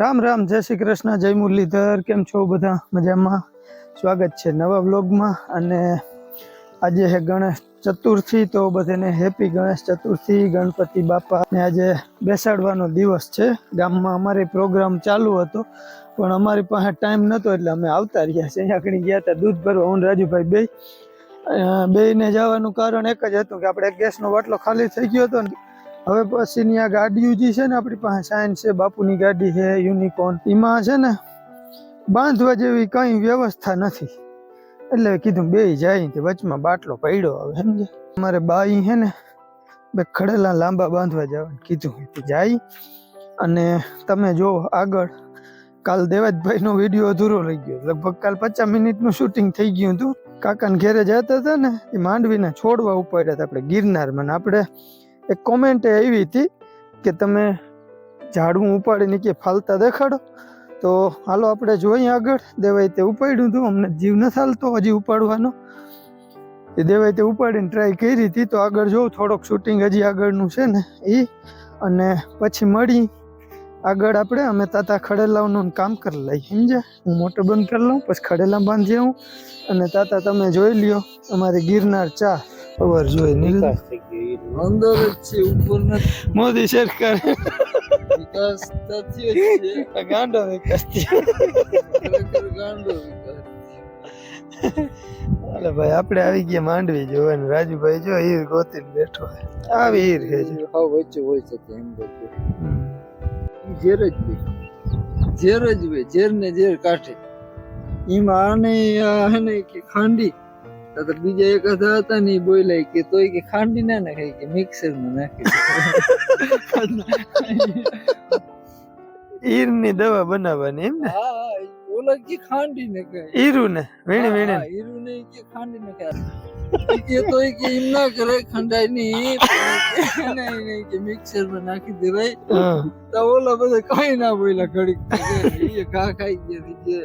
રામ રામ, જય શ્રી કૃષ્ણ, જય મુરલીધર, કેમ છો બધા? મજામાં? સ્વાગત છે નવા વ્લોગમાં અને આજે હે ગણેશ ચતુર્થી, તો બધાને હેપી ગણેશ ચતુર્થી, ગણપતિ બાપા. ને આજે બેસાડવાનો દિવસ છે. ગામમાં અમારે પ્રોગ્રામ ચાલુ હતો, પણ અમારી પાસે ટાઈમ નહોતો એટલે અમે આવતા રહ્યા છે અહીંયા આગળ ગયા હતા દૂધ ભરવા, હું રાજુભાઈ બે. બેને જવાનું કારણ એક જ હતું કે આપણે ગેસનો બાટલો ખાલી થઈ ગયો હતો ને હવે પછીની આ ગાડીઓ જે છે ને આપણી પાસે સાયન્સ છે, બાપુની ગાડી છે યુનિકોર્ન એમાં છે ને બાંધવા જેવી કઈ વ્યવસ્થા નથી. એટલે કીધું બે જાય તે વચમાં બાટલો પડ્યો હવે, સમજે? અમારે બાઈ છે ને બે ખડેલા લાંબા બાંધવા જવાનું કીધું જાય. અને તમે જો આગળ, કાલ દેવાજભાઈનો વીડિયો અધૂરો રહી ગયો. લગભગ કાલ પચાસ મિનિટનું શૂટિંગ થઈ ગયું હતું. કાકાને ઘેરે જતા હતા ને, એ માંડવીને છોડવા ઉપાડ્યા હતા આપણે ગિરનારમાં આપણે. એક કોમેન્ટ આવી હતી કે તમે ઝાડવું ઉપાડીને કે ફાલતા દેખાડો. તો હાલો આપણે જોઈએ આગળ. દેવાય તે ઉપાડ્યું હતું. અમને જીવ ન ચાલતો હજી ઉપાડવાનો. એ દેવાય તે ઉપાડીને ટ્રાય કરી હતી. તો આગળ જોઉં થોડોક શૂટિંગ હજી આગળનું છે ને એ અને પછી મળી. આગળ આપણે, અમે તાતા ખડેલાઓનું કામ કરી લઈ સમજ્યા? હું મોટર બંધ કરી લઉં, પછી ખડેલા બાંધી આવું. અને તાતા તમે જોઈ લ્યો, અમારી ગિરનાર ચા. ખબર જોઈ નીલ અંદર જ છે ઉપર નથી મોદી સરકાર વિકાસ થયો છે ગાંડો વિકાસ ગાંડો અલે ભાઈ આપણે આવી ગયા માંડવી જોવે ને રાજુભાઈ જો હીર ગોતીને બેઠો છે. આવી હીર છે. જો. હા વચ્ચે હોય છે એમ બધું. ઝેર જ બે ઝેર જ બે ઝેર ને ઝેર કાઢે. એમાં આને આને કે ખાંડી. તો બીજા એક હતા હતા ને ઈ કે તોય કે ખાંડી ના નાખાય કે મિક્સરમાં નાખી. ઈરની દવા બનાવવાની એમ ને? હા હા કે ખાંડી ને કહે ઈરુ ને વેણે. વેણે ઈરુ ને કે ખાંડી ને કહે કે તોય કે એમ ના કરે ખંડાય કે નહીં નહીં કે મિક્સરમાં નાખી દેવાય. તો ઓલા બધા કઈ ના બોલ્યા ઘડીક એ ઘા ખાઈ ગયા ને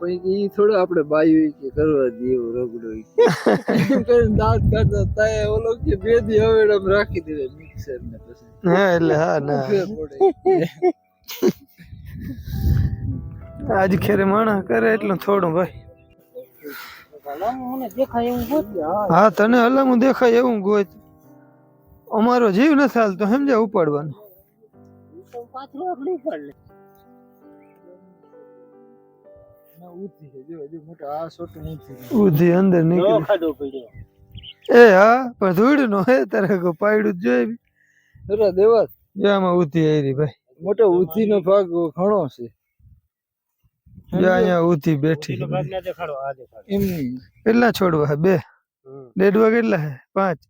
પછી ઈ થોડો આપણે બાયું કે કરવા દઈએ રગડો એમ કરીને દાંત કાઢતા તાય ઓલો કે બે દી હવેડમ રાખી દે મિક્સર ને પછી. હા એટલે હા ના. આજ ખેરે માણા કરે એટલું થોડું ભાઈ. હા? તને હલામું દેખાય એવું ગોત અમારો જીવ નથી ચાલતો સમજે ઉપાડવાનો? ના, ઊંધી છે ઉધી અંદર નીકળી. એ હા પણ ધૂળ નો હે તારે કો પાયડું જ જોઈ અરે દેવા આમાં ઉધી આવી ભાઈ. મોટો ઊંધી નો ભાગ ઘણો છે. અહીંયા ઉધી બેઠી. કેટલા છોડવા હે? બે. ડેડવા કેટલા હે? પાંચ.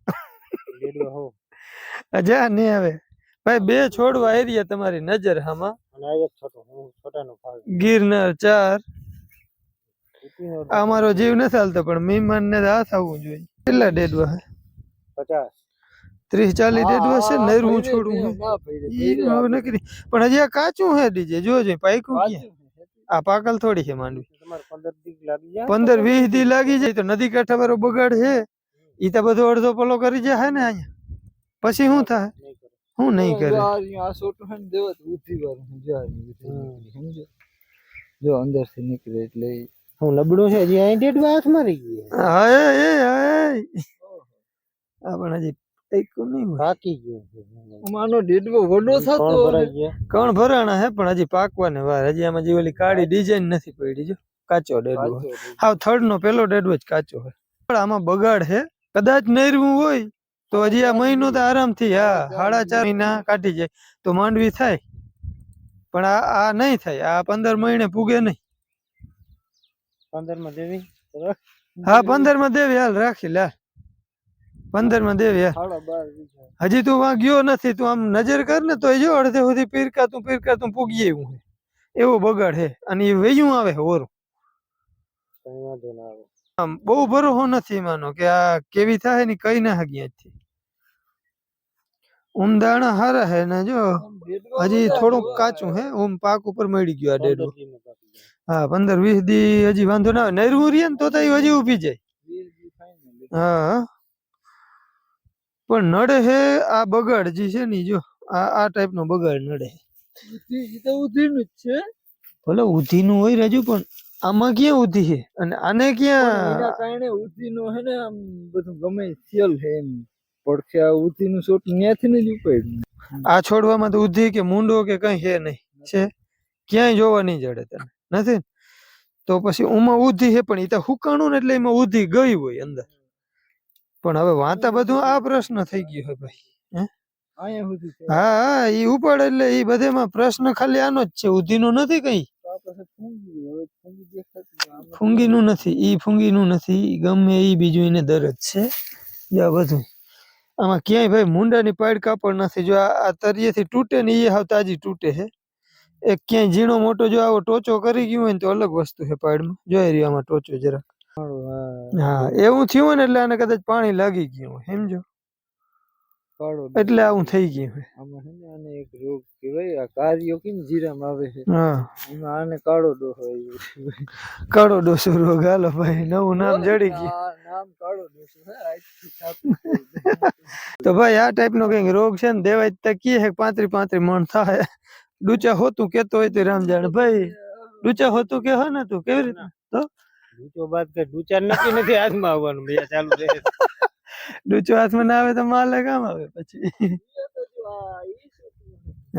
અજા નહીં આવે. ભાઈ બે છોડવા એરિયા તમારી નજર હામાં. ગિરનાર ચાર. અમારો જીવ ન ચાલતો પણ મહેમાન ને હાથ આવવું જોઈએ. કેટલા ડેડવા હે પચાસ. ત્રીસ ચાલીસ ડેડવા છે હા, નરવું ભઈરે, છોડવું ભઈરે, હે ના ભઈરે, ઈ ભઈરે હવે નકરી. પણ હજી આ કાચું હે ડીજે જોજો પાયકું ક્યાં? કાચું છે. આ પાકલ થોડી છે માંડવી. પંદર વીસ દી લાગી જાય તો નદી કાંઠા વાળો બગાડ છે. ઈ તો બધો અડધો પલો કરી જાય હે ને અહીંયા. પછી શું થાય? હું નહીં કરે. જો આ અહીંયા આ સોટું છે ને દેવા તો ઊંધી વાળું છે. જો આ ઊંધી નીકળી, સમજો જો અંદરથી નીકળે એટલે ઈ- હું નબળો છે હજી અહીં ડેડ હાથ મારી ગયો. હાય એ એ એ પણ હજી પાયકું નહીં હોય. ગયો છે. ડેડવો વડો થતો કોણ હોય. ભરાણા હે પણ હજી પાકવાને વાર. હજી આમાં જે ઓલી કાળી ડિઝાઇન નથી પડી જો. કાચો ડેડવો. હાવ થર્ડ નો પેલો ડેડવો જ કાચો હોય. પણ આમાં બગાડ હે. કદાચ નરવું હોય તો હજી આ મહિનો તો આરામથી હા સાડા ચાર મહિના કાઢી જાય. તો માંડવી થાય. પણ આ આ નહીં થાય. આ પંદર મહિને પૂગે નહીં. પંદર દેવી? હા દેવી હાલ રાખી લે. પંદરમાં દેવી. હજી તું વાં ગયો નથી તું આમ નજર કર ને તો જો અડધે સુધી પીરકા તું પીરકા તું પૂગી એવું હે એવો બગાડ હે અને એ વેયું આવે ઓરું. આમ બહુ ભરોસો નથી માનો કે આ કેવી થાય ને કઈ ના હગી અહીંથી. ઉમદાણા હારા હે ને જો હજી થોડુંક કાચું હે ઓમ પાક ઉપર મળી ગયું આ ડેડો. હા પંદર વીસ દી હજી વાંધો ના આવે. નરવું રે ને તો હજી ઊભી જાય. હા પણ નડે હે આ બગાડ જે છે ને જો આ આ ટાઈપ નો બગાડ નડે. ઉધી નું તો ઉધીનું જ છે. ભલે ઉધીનું હોય રાજુ પણ આમાં ક્યાં ઉધી છે? અને આને ક્યાં કારણે ઉધીનો હે ને આમ બધું ગમે સેલ છે એમ. પડખે આ ઉધીનું સોટ ન્યાથી જ ઉપાડ્યું. આ છોડવામાં તો ઉધી કે મૂંડો કે કઈ છે નહીં. છે? ક્યાંય જોવા નહીં જડે તને. નથી ને? તો પછી ઉમાં ઉધી છે પણ એ તો હુકાણું ને એટલે એમાં ઉધી ગઈ હોય અંદર. પણ હવે વાંતા બધું આ પ્રશ્ન થઈ ગયો છે ભાઈ હા? હા ઈ ઉપાડ એટલે ઈ બધેમાં પ્રશ્ન ખાલી આનો જ છે ઉધીનો નથી કઈ? ફૂંગીનું નથી ઈ ફૂંગીનું નથી ગમે ઈ બીજું એને દરજ છે. આ બધું. આમાં ક્યાંય ભાઈ મુંડાની પાડ કાપડ નથી જો આ તરીએથી તૂટે ને એ હાવ તાજી તૂટે છે એક ક્યાંય ઝીણો મોટો જો આવો ટોચો કરી ગયું હોય ને તો અલગ વસ્તુ છે પાડમાં. જોઈ રહ્યો આમાં ટોચો જરાક. કાળો, હા. હા. એવું થયું હોય ને એટલે આને કદાચ પાણી લાગી ગયું હોય સમજો? કાળો એટલે આવું થઈ ગયું હોય આમાં હે ને આને એક રોગ કહેવાય આ કાર્યો કેમ જીરામાં આવે છે? હા. એમાં આને કાળો ડોહો આવ્યો છે. કાળો ડોસો રોગ હાલો ભાઈ નવું નામ જડી ગયું. આ નામ કાળો ડોસો હે આજથી છાપી દીધું. તો ભાઈ આ ટાઈપનો કંઈક રોગ છે ને દેવાય તો કી હે પાંત્રી પાંત્રી મણ થાય. ડૂચા હોતું કેતો હોય તો રામ જાણે. ભાઈ ડૂચા હોતું કે હો ને તું કેવી રીતે? ડૂચો બાદ કે ડૂચા નક્કી નથી હાથમાં આવવાનું બે ચાલુ રહે. ડૂચો હાથમાં ના આવે તો માલે કામ આવે પછી?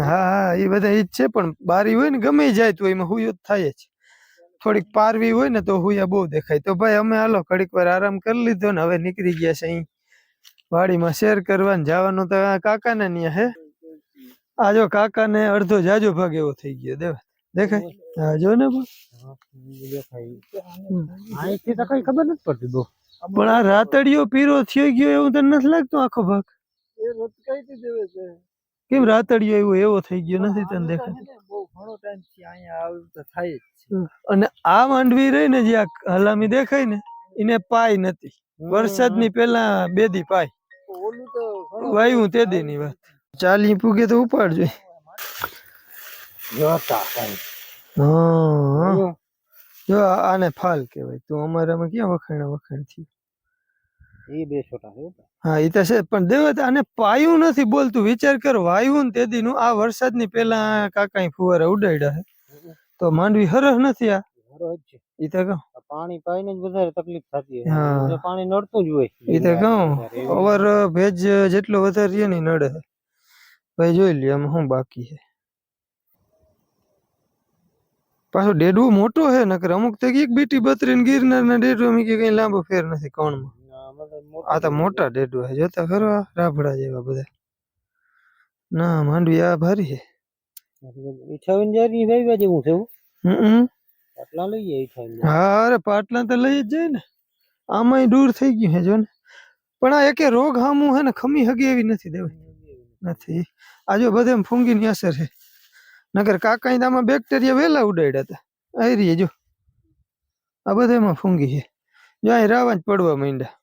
હા હા એ બધા ઈ જ છે પણ બારી હોય ને ગમે જાય તો એમાં હુયો થાય જ. થોડીક પારવી હોય ને તો હુયા બહુ દેખાય. તો ભાઈ અમે હાલો ઘડીક વાર આરામ કરી લીધો ને હવે નીકળી ગયા છે અહીં. વાડીમાં શેર કરવાનું જવાનું તો આ કાકાને ન્યા હે. આ જો કાકાને અડધો જાજો ભાગ એવો થઈ ગયો દેવ દેખાય? હા જો ને અહીંથી તો કઈ ખબર નથી પડતી બહુ. પણ આ રાતડિયો પીરો થઈ ગયો એવું તને નથી લાગતું આખો ભાગ? કેમ રાતડિયો એવો એવો થઈ ગયો નથી તને દેખાય? બહુ ઘણો ટાઈમથી અહીંયા આવું તો થાય જ અને આ માંડવી રહી ને જે આ હલામી દેખાય ને એને પાય નથી. વરસાદની પેલા બેદી પાય. વાયું તે દી ની વાત. ચાલી પૂગે તો ઉપાડજો. હા જો આને ફાલ કહેવાય. તું અમારામાં ક્યાં વખાણા વખાણ થયું? એ બે હા. એ તો છે પણ દેવત આને પાયું નથી બોલતું. વિચાર કર વાયુ ને તે દીનું આ વરસાદની પેલા કાકાઈ ફુવારા ઉડાડ્યા છે. તો માંડવી હરહ નથી આ? છે. તો કહું. પાણી પાઈને જ વધારે તકલીફ થતી હોય. પાણી નડતું જ હોય. તો કહું. ઓવર ભેજ જેટલો વધારે ને નડે. છે. ભાઈ જોઈ લ્યો આમાં શું બાકી છે પાછો ડેડવો મોટો છે નકર અમુક તો એક બીટી બત્રીને ગિરનાર ના ડેડવો મી કે કઈ લાંબો ફેર નથી કોણમાં આ તો મોટા ડેડવા છે જોતા ખરો આ રાભડા જેવા બધા ના માંડવી આ ભારી છે ઈઠાવીન જારી વાવ્યા જેવું છે એવું. હમ આટલા લઈએ ઈઠાવીન હા અરે પાટલા તો લઈ જ જાય ને આમાંય દૂર થઈ ગયું છે જો ને પણ આ એકે રોગ હામું હે ને ખમી હગે એવી નથી દેવાય નથી. આ જો બધે ફૂંગીની અસર છે. નગર કાકાઈ તો બેક્ટેરિયા વહેલા ઉડાડ્યા હતા આવી રહીએ જો. આ બધામાં ફૂંગી છે. જો અહીં રાવા જ પડવા માંડ્યા.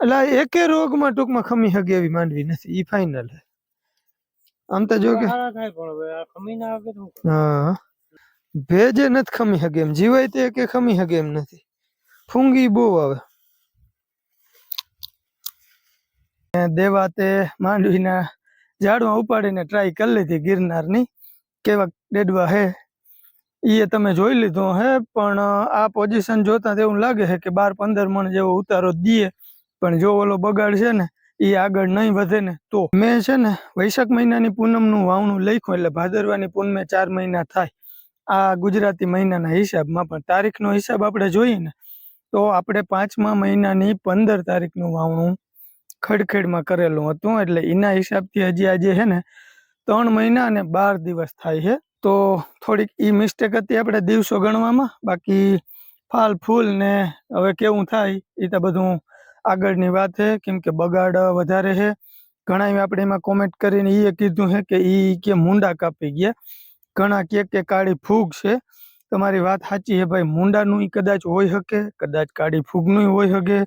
એટલે આ એકે રોગમાં ટૂંકમાં ખમી હગે એવી માંડવી નથી. ઈ ફાઇનલ આમ તો જો કે આ? હા ભેજે નથી ખમી હગે એમ. જીવાય તે કે ખમી હગે એમ નથી. ફૂંગી બહુ આવે ને દેવા તે માંડવીના ઝાડમાં ઉપાડીને ટ્રાય કરી લીધી ગિરનારની. કેવા ડેડવા હે એ તમે જોઈ લીધું હે, પણ આ પોઝિશન જોતા એવું લાગે છે કે બાર પંદર મણ જેવો ઉતારો દઈએ. પણ જો ઓલો બગાડ છે ને એ આગળ નહીં વધે ને, તો મેં છે ને, વૈશાખ મહિનાની પૂનમનું વાવણું લખ્યું એટલે ભાદરવાની પૂનમે ચાર મહિના થાય. આ ગુજરાતી મહિનાના હિસાબમાં પણ તારીખનો હિસાબ આપણે જોઈએ ને, તો આપણે પાંચમા મહિનાની પંદર તારીખનું વાવણું ખડખેડમાં કરેલું હતું, એટલે એના હિસાબથી હજી આજે છે ને ત્રણ મહિના અને બાર દિવસ થાય છે તો થોડીક એ મિસ્ટેક હતી આપણે દિવસો ગણવામાં, બાકી ફાલ, ફૂલ ને હવે કેવું થાય એ તો બધું આગળની વાત છે કેમ કે બગાડ વધારે છે ઘણા આપણે એમાં કોમેન્ટ કરીને એ કીધું છે કે એ કે મુંડા કાપી ગયા. ઘણા કે કે કાળી ફૂગ છે. તમારી વાત સાચી છે ભાઈ, મુંડાનું એ કદાચ હોઈ શકે, કદાચ કાળી ફૂગનું હોઈ શકે.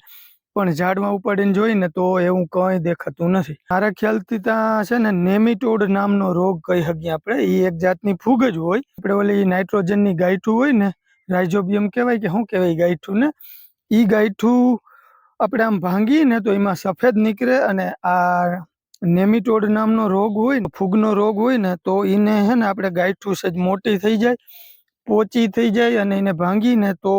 પણ ઝાડમાં ઉપાડીને જોઈને તો એવું કંઈ દેખાતું નથી. મારા ખ્યાલથી ત્યાં છે ને નેમિટોડ નામનો રોગ કહી શકીએ આપણે. એ એક જાતની ફૂગ જ હોય. આપણે ઓલી નાઇટ્રોજનની ગાંઠું હોય ને, રાઇઝોબિયમ કહેવાય કે શું કહેવાય ગાંઠું ને? એ ગાંઠું આપણે આમ ભાંગીને તો એમાં સફેદ નીકળે અને આ નેમિટોડ નામનો રોગ હોય ને, ફૂગનો રોગ હોય ને, તો એને હે ને આપણે ગાંઠું સજ મોટી થઈ જાય, પોચી થઈ જાય અને એને ભાંગીને તો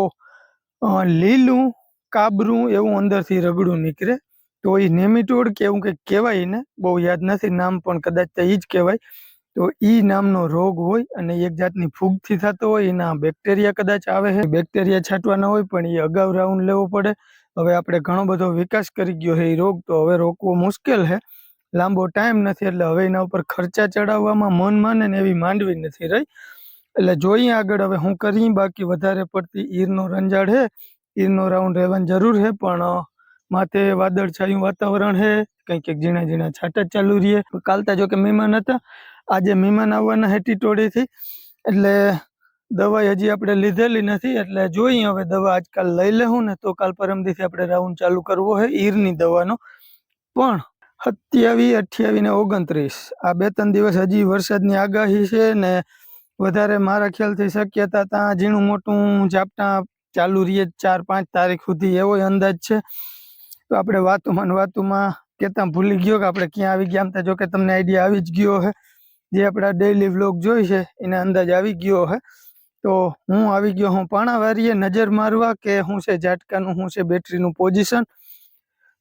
લીલું કાબરું એવું અંદરથી રગડું નીકળે. તો એ નેમિટોડ કે એવું કંઈક કહેવાય એને, બહુ યાદ નથી, નામ પણ કદાચ તો એ જ કહેવાય. તો એ નામનો રોગ હોય અને એક જાતની ફૂગથી થતો હોય, એના બેક્ટેરિયા કદાચ આવે છે. બેક્ટેરિયા છાંટવાના હોય, પણ એ અગાઉ રાઉન્ડ લેવો પડે. હવે આપણે ઘણો બધો વિકાસ કરી ગયો છે એ રોગ, તો હવે રોકવો મુશ્કેલ છે. લાંબો ટાઈમ નથી, એટલે હવે એના ઉપર ખર્ચા ચડાવવામાં મન માને ને એવી માંડવી નથી રહી. એટલે જોઈએ આગળ હવે હું કરી બાકી વધારે પડતી ઈરનો રંજાડ છે. ઈરનો રાઉન્ડ રહેવાની જરૂર છે, પણ માથે વાદળછાયું વાતાવરણ છે, કંઈક કંઈક ઝીણા ઝીણા છાંટા ચાલુ રહીએ કાલતા જો કે મહેમાન હતા, આજે મહેમાન આવવાના છે ટીટોડીથી એટલે દવાઈ હજી આપણે લીધેલી નથી, એટલે જોઈએ હવે દવા આજકાલ લઈ લેવું ને તો કાલ પરમદીથી આપણે રાઉન્ડ ચાલુ કરવો છે ઈરની દવાનો. પણ, સત્યાવીસ, અઠ્યાવીસ ને ઓગણત્રીસ, આ બે ત્રણ દિવસ હજી વરસાદની આગાહી છે ને, વધારે મારા ખ્યાલથી શક્યતા ત્યાં ઝીણું મોટું ઝાપટા ચાલુ રહીએ ચાર પાંચ તારીખ સુધી એવો અંદાજ છે. તો આપણે વાતુમાં વાતુમાં કેતા ભૂલી ગયો કે આપણે ક્યાં આવી ગયા જો કે તમને આઈડિયા આવી જ ગયો છે જે આપણા ડેઇલી વ્લોગ જોઈ છે એને અંદાજ આવી ગયો છે તો હું આવી ગયો હું પાણાવારીએ નજર મારવા કે શું છે ઝાટકાનું શું છે બેટરીનું પોઝિશન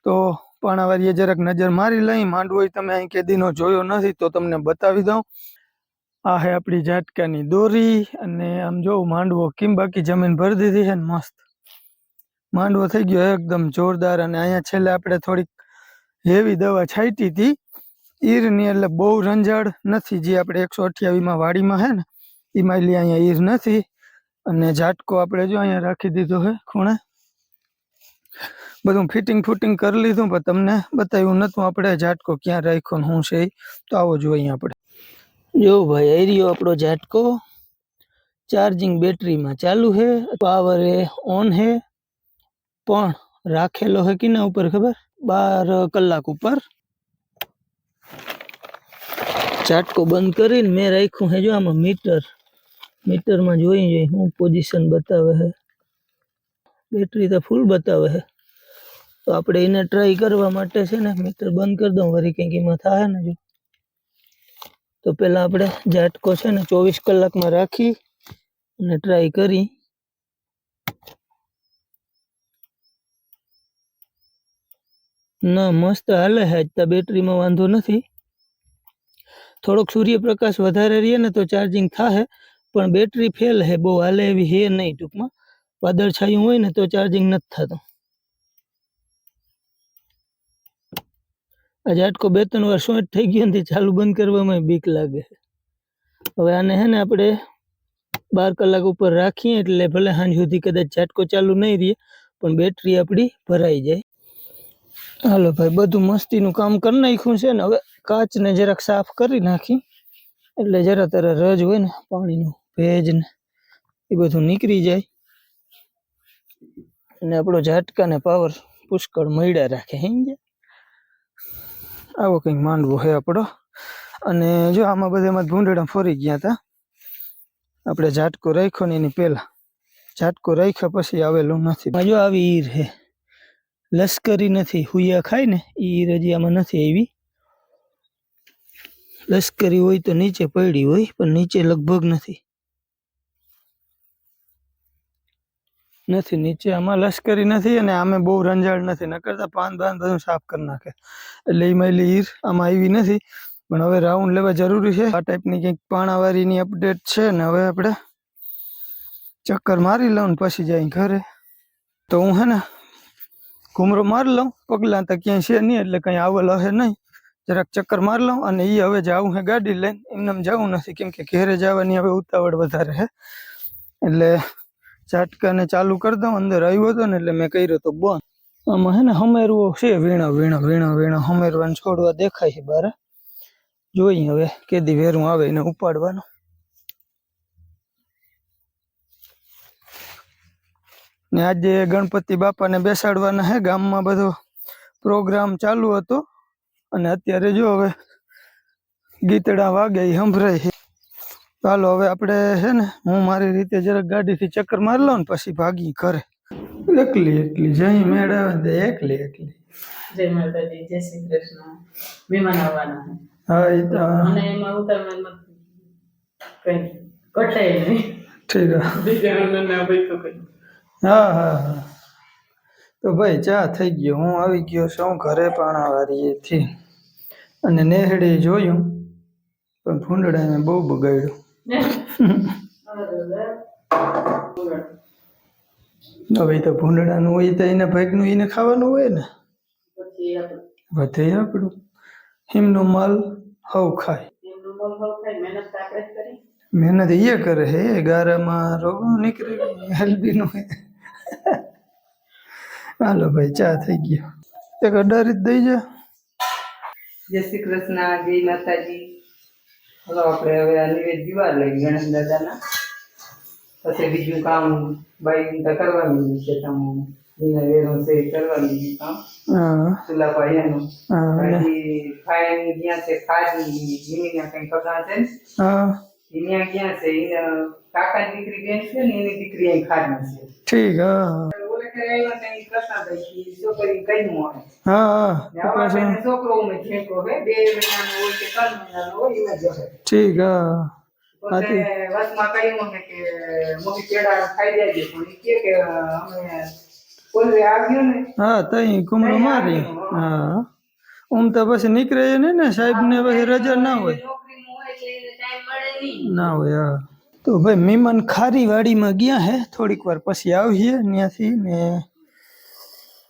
તો પાણાવારીએ જરાક નજર મારી લઈ, માંડવો તમે અહીં કેદીનો જોયો નથી તો તમને બતાવી દઉં. આ હે આપણી જાટકાની દોરી અને આમ જોઉં માંડવો કેમ બાકી જમીન ભરી દીધી છે ને મસ્ત. માંડવો થઈ ગયો એકદમ જોરદાર અને અહીંયા છેલ્લે આપણે થોડીક હેવી દવા છાંટી હતી. ઈરની એટલે બહુ રંજાડ નથી જે આપણે એકસો અઠ્યાવીસમાં વાડીમાં છે ને એમાં એટલી અહીંયા ઈર નથી. અને ઝાટકો આપણે જો અહીંયા રાખી દીધો છે ખૂણે. બધું ફિટિંગ ફૂટિંગ કરી લીધું પણ તમને બતાવ્યું નતું આપણે ઝાટકો ક્યાં રાખ્યો ને શું છે તો આવો જોઈએ આપણે. જો ભાઈ આવી રહ્યો આપણો ઝાટકો. ચાર્જિંગ બેટરીમાં ચાલુ છે પાવર એ ઓન છે. પણ રાખેલો છે કિના ઉપર ખબર? બાર કલાક ઉપર. ઝાટકો બંધ કરીને મેં રાખ્યું છે જો આમાં મીટર. મીટરમાં જોઈ જોઈ શું પોઝિશન બતાવે છે. બેટરી તો ફૂલ બતાવે છે. તો આપણે એને ટ્રાય કરવા માટે છે ને, મીટર બંધ કરી દઉં. વળી કંઈક એમાં થાય ને જો. તો પહેલાં આપણે ઝાટકો છે ને ચોવીસ કલાકમાં રાખી અને ટ્રાય કરી. ના, મસ્ત હાલે છે, આજ તો બેટરીમાં વાંધો નથી. થોડોક સૂર્યપ્રકાશ વધારે રહીએ ને તો ચાર્જિંગ થાય પણ બેટરી ફેલ હે બહુ હાલે એવી હે નહીં ટૂંકમાં. વાદળછાયું હોય ને તો ચાર્જિંગ નથી થતું. આ ઝાટકો બે ત્રણ વાર શોર્ટ થઈ ગયો ને ચાલુ બંધ કરવામાં બીક લાગે. હવે આને હે ને આપણે બાર કલાક ઉપર રાખીએ, એટલે ભલે સાંજ સુધી કદાચ ઝાટકો ચાલુ નહીં રહે, પણ બેટરી આપણી ભરાઈ જાય. હાલો ભાઈ, બધું મસ્તીનું કામ કરી નાખ્યું છે ને, હવે કાચને જરાક સાફ કરી નાખી. એટલે જરા તરા રજ હોય ને, પાણીનું ભેજ ને, એ બધું નીકળી જાય. અને આપણો ઝાટકાને પાવર પુષ્કળ મળ્યા રાખે સમજ્યા આવો કંઈક માંડવો છે આપણો. અને જો આમાં બધામાં ભૂંડડા ફરી ગયા હતા આપણે ઝાટકો રાખ્યો ને એની પહેલાં. ઝાટકો રાખ્યા પછી આવેલું નથી. જો આવી ઈર હે. લશ્કરી નથી. હુયા ખાય ને ઈર હજી આમાં નથી આવી. લશ્કરી હોય તો નીચે પડી હોય, પણ નીચે લગભગ નથી. નથી, નીચે આમાં લશ્કરી નથી અને આમે બહુ રંજાડ નથી. ન કરતા પાન બાન બધું સાફ કરી નાખે. એટલે એમાં એટલી ઈર આમાં આવી નથી. પણ હવે રાઉન્ડ લેવા જરૂરી છે. આ ટાઈપની કંઈક પાણાવારીની અપડેટ છે ને હવે આપણે ચક્કર મારી લઉં ને પછી જાય ઘરે. તો હું હે ને ઘૂમરો મારી લઉં. પગલાં તો ક્યાંય છે નહીં એટલે કંઈ આવેલ હશે નહીં. જરાક ચક્કર મારી લઉં અને એ હવે જાવું હે ગાડી લઈને. એમને જવું નથી કેમ કે ઘેરે જવાની હવે ઉતાવળ વધારે છે એટલે ઝાટકાને ચાલુ કરી અંદર આવ્યો હતો ને એટલે મેં કર્યો તો બંધ. આમાં હે ને હમેરવો છે, વીણા વીણા વીણા વીણા, હમેરવાને છોડવા દેખાય છે બારે. જોઈએ હવે કેદી વેરું આવે એને ઉપાડવાનું. ને આજે ગણપતિ બાપાને બેસાડવાના હે, ગામમાં બધો પ્રોગ્રામ ચાલુ હતો. અને અત્યારે જો હવે ગીતડા વાગે સંભળાય ચાલો હવે આપણે છે ને હું મારી રીતે જરાક ગાડીથી ચક્કર મારી લઉં ને પછી ભાગી ઘરે. એકલી એકલી જઈ મેળાવે એકલી એકલી. જય માતાજી જય શ્રી કૃષ્ણ. મહેમાન આવવાના હા એ તો અને એમાં ઉતારવામાં કઈ કટાય નહીં. ઠીક હા. હા હા તો ભાઈ ચા થઈ ગયો. હું આવી ગયો છું ઘરે પાણાવારીએથી અને નેહડે જોયું પણ ભૂંડડાને બહુ બગાડ્યું. હવે તો ભૂંડડાનું હોય તો એને ભાગનું એને ખાવાનું હોય ને. વધે આપણું. હિમનો માલ હવ ખાય. મહેનત એ કરે હે, ગારામાં રોગો નીકળે હેલ્બીનું હાલો ભાઈ, ચા થઈ ગયો. એક જ દઈ જા. જય શ્રી કૃષ્ણ, જય માતાજી. હલો આપણે હવે આ નિવેદ દીવા લઈ ગણેશ દાદાના પછી બીજું કામ બાઈ તો કરવાનું છે તમે દિના છે કરવાનું છે કામ. ચૂલા પાયાનું હા. અને- જ્યાં છે ખાજી જીમીના કઈ પગા છે ત્યાં ક્યાં છે એને કાકા દીકરી બેન છે ને એની દીકરી અહીં ખાજી છે. ઠીક હા. ઉમે ઠીક હા. પોતે વચમાં કહ્યું ને કે મમ્મી પેડા ખાઈ જાય પણ એ કે અમે પોતે આવ્યું ને. હા તઈ કુમરો મારી. હા. ઓમ તો પછી નીકળે ને ને સાહેબ ને પછી રજા ના હોય. ના હોય હા. તો ભાઈ મહેમાન ખારી વાડીમાં ગયા હે, થોડીક વાર પછી આવીએ ત્યાંથી ને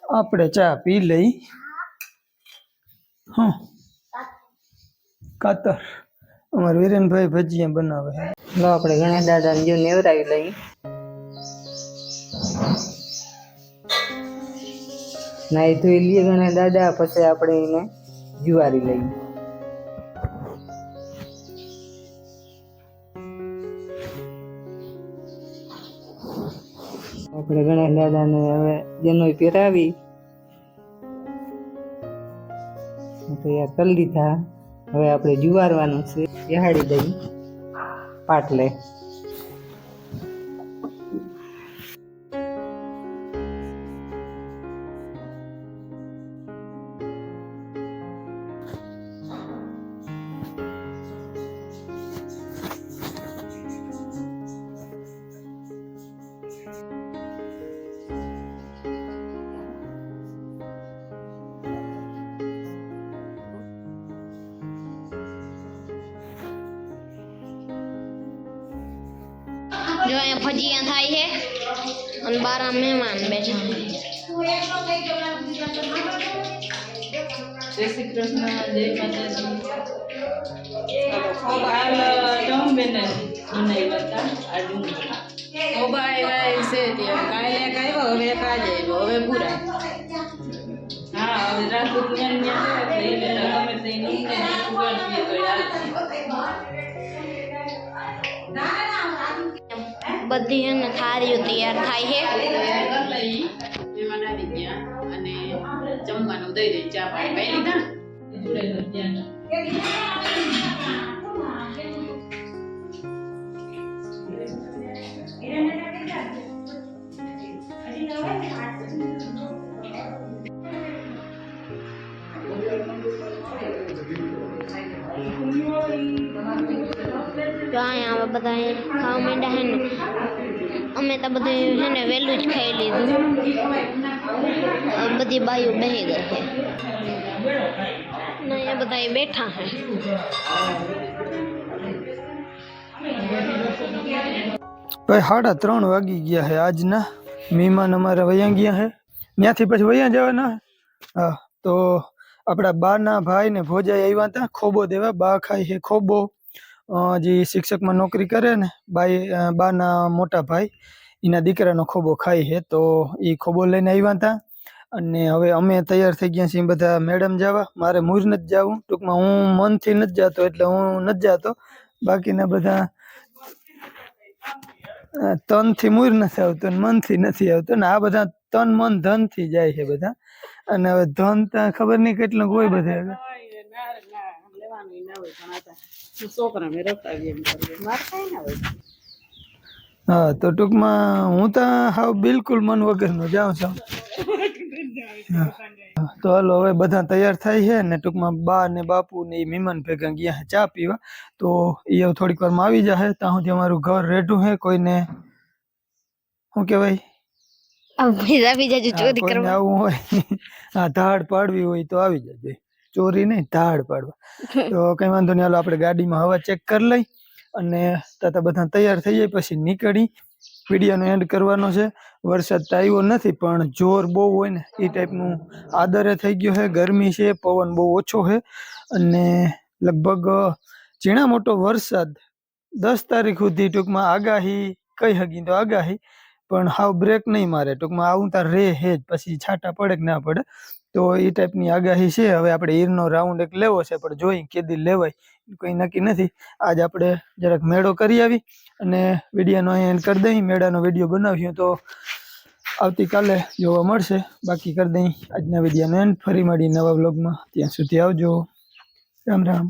આપણે ચા પી લઈ. હા. કાતર. અમાર વિરેનભાઈ ભજીયા બનાવે છે. લો, આપણે ઘણા દાદા જો નેવરાવી લઈ નાઈ ધોઈ લઈએ ઘણા દાદા, પછી આપણે એને જુવારી લઈએ. આપણે ગણેશ દાદાને હવે જનોઈ પહેરાવી. તૈયાર કરી લીધા. હવે આપણે જુવારવાનું છે. બેહાડી દઈ. પાટલે. જો અહીંયા ભજીયા થાય છે અને બાર મહેમાન બેઠા છે જય શ્રી કૃષ્ણ જય માતાજી હાલ ટમ બેન બનાવ્યા બધી એને થાળીઓ તૈયાર થાય છે. મહેમાન આવી ગયા અને જમવાનું દઈ દઈ ચા પાણી પાઈ લીધા જોડે ત્યાં જો અહીંયા હવે બધા ખાવા માંડ્યા છે ને અમે તો બધું છે ને વહેલું જ ખાઈ લીધું. હવે બધી બાઈઓ બેસી ગઈ છે. ને અહીંયા બધા અહીં બેઠા છે. ભાઈ સાડા ત્રણ વાગી ગયા છે આજના. મહેમાન અમારા વયા ગયા છે. ત્યાંથી પછી વયા જવાના છે. હા તો આપણા બાના ભાઈ ને ભોજાઈ આવ્યા હતા. ખોબો દેવા બા ખાય છે ખોબો. અ, જે શિક્ષકમાં નોકરી કરે ને, બાઈ બાના મોટા ભાઈ, એના દીકરાનો ખોબો ખાય છે તો એ ખોબો લઈને આવ્યા હતા અને હવે અમે તૈયાર થઈ ગયા છીએ બધા મેડમ જવા. મારે મૂર નથી જવું. ટૂંકમાં હું મનથી નથી જતો, એટલે હું નથી જતો. બાકીના બધા તનથી મૂર નથી આવતો ને મનથી નથી આવતો ને આ બધા તન, મન, ધનથી જાય છે બધા. અને હવે ધન ખબર નહીં કેટલું હોય બધે. હા તો ટૂંકમાં હું તો હાવ બિલકુલ મન વગર વગરનો જાઉં છું. તો હાલો હવે બધા તૈયાર થાય છે ને ટૂંકમાં બા ને બાપુ ને એ મહેમાન ભેગા ગયા ચા પીવા. તો એ હવે થોડીક વારમાં આવી જશે ત્યાં સુધી અમારું ઘર રેઢું છે કોઈને શું કહેવાય? આવું હોય હા ધાડ પાડવી હોય તો આવી જજે. ચોરી નહીં ધાડ પાડવા. તો કઈ વાંધો નહીં હાલો આપણે ગાડીમાં હવા ચેક કરી લઈ અને તાતા બધા તૈયાર થઈ જાય પછી નીકળી. વિડીયોનો એન્ડ કરવાનો છે. વરસાદ તો આવ્યો નથી પણ જોર બહુ હોય ને એ ટાઈપનું આદરે થઈ ગયો છે. ગરમી છે પવન બહુ ઓછો છે. અને લગભગ ઝીણા મોટો વરસાદ દસ તારીખ સુધી ટૂંકમાં આગાહી કઈ હગી તો આગાહી પણ હાવ બ્રેક નહીં મારે. ટૂંકમાં આવું તાર રે હે જ. પછી છાંટા પડે કે ના પડે. તો એ ટાઈપની આગાહી છે. હવે આપણે ઈરનો રાઉન્ડ એક લેવો છે, પણ જોઈ કેદી લેવાય કંઈ નક્કી નથી. આજ આપણે જરાક મેળો કરી આવી અને વિડીયોનો અહીં એન્ડ કરી દઈ. મેળાનો વીડિયો બનાવ્યો તો આવતીકાલે જોવા મળશે. બાકી કરી દઈ આજના વિડીયોનો એન્ડ ફરી મળી નવા વ્લોગમાં ત્યાં સુધી આવજો. રામ રામ.